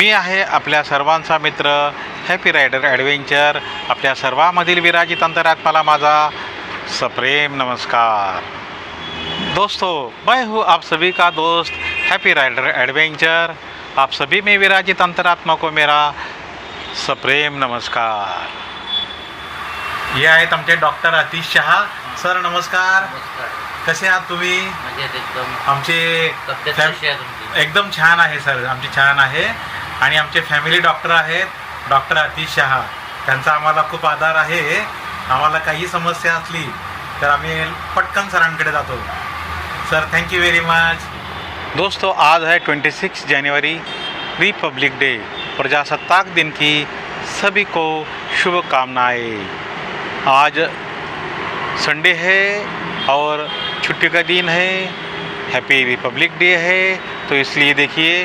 मी आहे आपल्या सर्वांचा मित्र हॅपी रायडर ॲडव्हेंचर आपल्या सर्वांमधील विराजित अंतरात्माला माझा सप्रेम नमस्कार. दोस्तों मैं हूँ आप सभी का दोस्त हैप्पी राइडर एडवेंचर आप सभी में विराजित अंतरात्मा को मेरा सप्रेम नमस्कार. हे आहेत आमचे डॉक्टर अतिश शहा. सर नमस्कार. कसे आहात तुम्ही? मजेत एकदम. आमचे तब्येत फॅम- कशी आहे तुमची? एकदम छान आहे सर. आमची छान आहे. आणि आमचे फॅमिली डॉक्टर आहेत डॉक्टर अतिश शहा त्यांचा आम्हाला खूप आधार आहे. आम्हाला काही समस्या असली तर आम्ही पटकन सरांकडे जातो. Sir thank you very very much दोस्तों आज है 26 जनवरी रिपब्लिक डे प्रजासत्ताक दिन की सभी को शुभकामनाएं। आज संडे है और छुट्टी का दिन है। हैप्पी रिपब्लिक डे है। तो इसलिए देखिए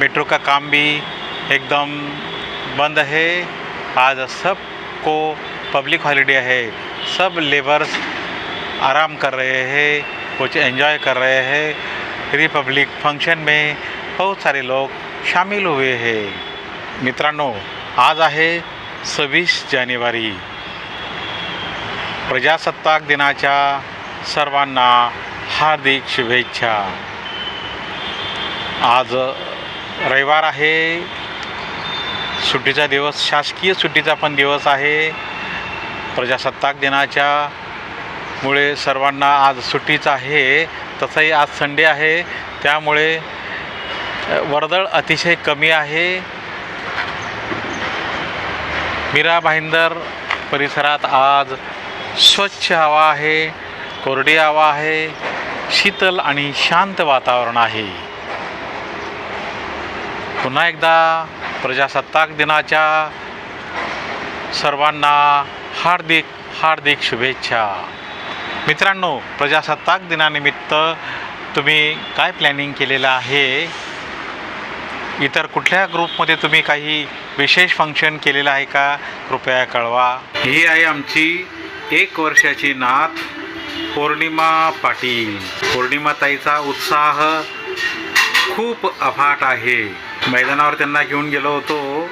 मेट्रो का काम भी एकदम बंद है। आज सबको पब्लिक हॉलीडे है। सब लेबर्स आराम कर रहे हैं, कुछ एंजॉय कर रहे हैं। रिपब्लिक फ़ंक्शन में बहुत सारे लोग शामिल हुए हैं। मित्रांनो, आज आहे सव्वीस जानेवारी। प्रजासत्ताक दिनाच्या सर्वांना हार्दिक शुभेच्छा। आज रविवार आहे. सुट्टीचा दिवस शासकीय सुट्टीचा पण दिवस आहे. प्रजासत्ताक दिनाच्या मुळे सर्वांना आज सुट्टीच आहे. तसंही आज संडे आहे. त्यामुळे वर्दळ अतिशय कमी आहे. मीरा भाईंदर परिसरात आज स्वच्छ हवा आहे. कोरडी हवा आहे. शीतल आणि शांत वातावरण आहे. पुन्हा एकदा प्रजासत्ताक दिनाच्या सर्वांना हार्दिक हार्दिक शुभेच्छा. मित्रांनो प्रजासत्ताक दिनानिमित्त तुम्ही काय प्लॅनिंग केलेलं आहे? इतर कुठल्या ग्रुपमध्ये तुम्ही काही विशेष फंक्शन केलेलं आहे का? कृपया कळवा. ही आहे आमची एक वर्षाची नात पौर्णिमा पाटील. पौर्णिमाताईचा उत्साह खूप अफाट आहे. मैदानावर त्यांना घेऊन गेलो होतो.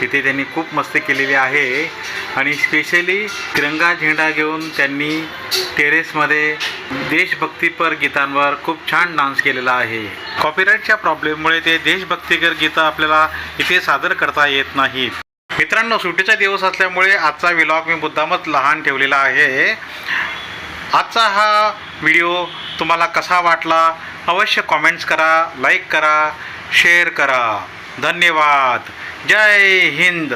तिथे त्यांनी खूप मस्ती केलेली आहे. आणि स्पेशली तिरंगा झेंडा घेऊन त्यांनी टेरेसमध्ये देशभक्तीपर गीतांवर खूप छान डान्स केलेला आहे. कॉपीराईटच्या प्रॉब्लेममुळे ते देशभक्तीपर गीतं आपल्याला इथे सादर करता येत नाहीत. मित्रांनो सुट्टीचा दिवस असल्यामुळे आजचा विलॉग मी मुद्दामच लहान ठेवलेला आहे. आजचा हा व्हिडिओ तुम्हाला कसा वाटला? अवश्य कॉमेंट्स करा लाईक करा. शेअर करा. धन्यवाद. जय हिंद.